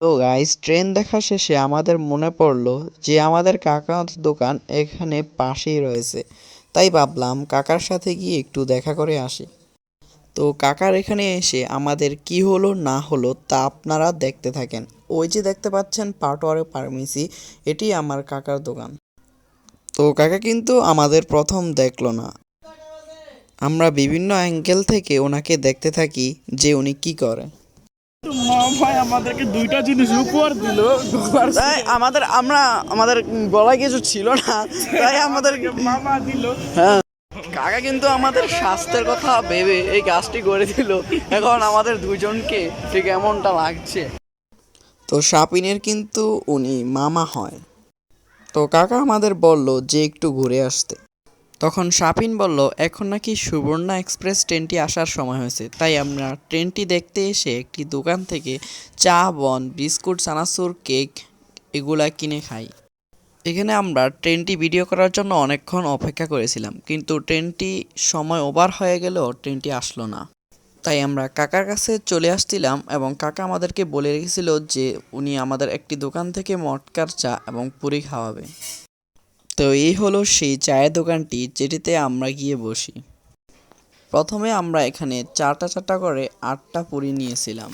তো guys train দেখা শেষে আমাদের মনে পড়ল যে আমাদের কাকার দোকান এখানে পাশেই রয়েছে। তাই ভাবলাম কাকার সাথে গিয়ে একটু দেখা করে আসি। তো কাকার এখানে এসে আমাদের কি হলো না হলো তা আপনারা দেখতে থাকেন। ওই যে দেখতে পাচ্ছেন পাটোয়ারে ফার্মেসি, এটি আমার কাকার দোকান। তো কাকা কিন্তু আমাদের প্রথম দেখল না। আমরা বিভিন্ন অ্যাঙ্গেল থেকে ওনাকে দেখতে থাকি যে উনি কি করে আমাদেরকে দুইটা জিনিস উপহার দিল তাই আমাদের আমরা আমাদের গলায় কিছু ছিল না তাই আমাদের মামা দিল। হ্যাঁ। কাকা কিন্তু আমাদের স্বাস্থ্যের কথা ভেবে এই কাজটি করে দিল। এখন আমাদের দুজনকে ঠিক এমনটা লাগছে। তো সাপিনের কিন্তু উনি মামা হয়। তো কাকা আমাদের বলল যে একটু ঘুরে আসতে। তখন সাপিন বলল, এখন নাকি সুবর্ণা এক্সপ্রেস ট্রেনটি আসার সময় হয়েছে। তাই আমরা ট্রেনটি দেখতে এসে একটি দোকান থেকে চা, বন, বিস্কুট, চানাচুর, কেক এগুলা কিনে খাই। এখানে আমরা ট্রেনটি ভিডিও করার জন্য অনেকক্ষণ অপেক্ষা করেছিলাম, কিন্তু ট্রেনটি সময় ওভার হয়ে গেলেও ট্রেনটি আসলো না। তাই আমরা কাকার কাছে চলে আসছিলাম এবং কাকা আমাদেরকে বলে রেখেছিল যে উনি আমাদের একটি দোকান থেকে মটকার চা এবং পুরি খাওয়াবে। তো এই হলো সেই চায়ের দোকানটি, যেটিতে আমরা গিয়ে বসি। প্রথমে আমরা এখানে চারটা চারটা করে আটটা পুরি নিয়েছিলাম।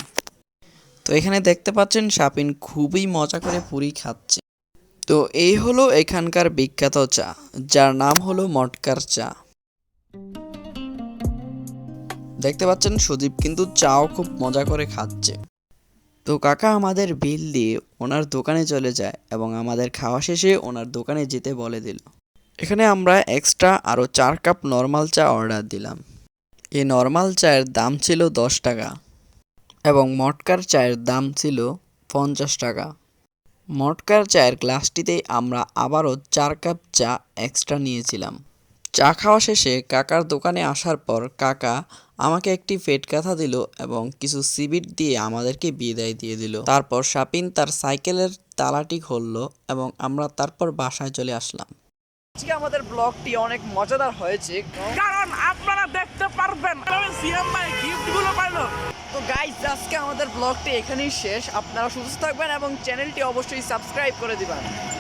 তো এখানে দেখতে পাচ্ছেন সাপিন খুবই মজা করে পুরি খাচ্ছে। তো এই হলো এখানকার বিখ্যাত চা, যার নাম হলো মটকার চা। দেখতে পাচ্ছেন সুদীপ কিন্তু চাও খুব মজা করে খাচ্ছে। তো কাকা আমাদের বিল দিয়ে ওনার দোকানে চলে যায় এবং আমাদের খাওয়া শেষে ওনার দোকানে যেতে বলে দিল। এখানে আমরা এক্সট্রা আরও চার কাপ নর্মাল চা অর্ডার দিলাম। এই নর্মাল চায়ের দাম ছিল দশ টাকা এবং মটকার চায়ের দাম ছিল পঞ্চাশ টাকা। মটকার চায়ের গ্লাসটিতে আমরা আবারও চার কাপ চা এক্সট্রা নিয়েছিলাম। চা খাওয়া শেষে কাকার দোকানে আসার পর কাকা আমাকে একটি ফেট কাঁথা দিল এবং কিছু সিবিট দিয়ে আমাদেরকে বিদায় দিয়ে দিল। তারপর শাপিন তার সাইকেলের তালাটি খুললো এবং আমরা তারপর বাসায় চলে আসলাম। আজকে আমাদের ব্লগটি অনেক মজাদার হয়েছে। কারণ আপনারা দেখতে পারবেন সিএম ভাই গিফটগুলো পাইলো। তো গাইজ আজকে আমাদের ব্লগটি এখানেই শেষ। আপনারা সুস্থ থাকবেন এবং চ্যানেলটি অবশ্যই সাবস্ক্রাইব করে দিবেন।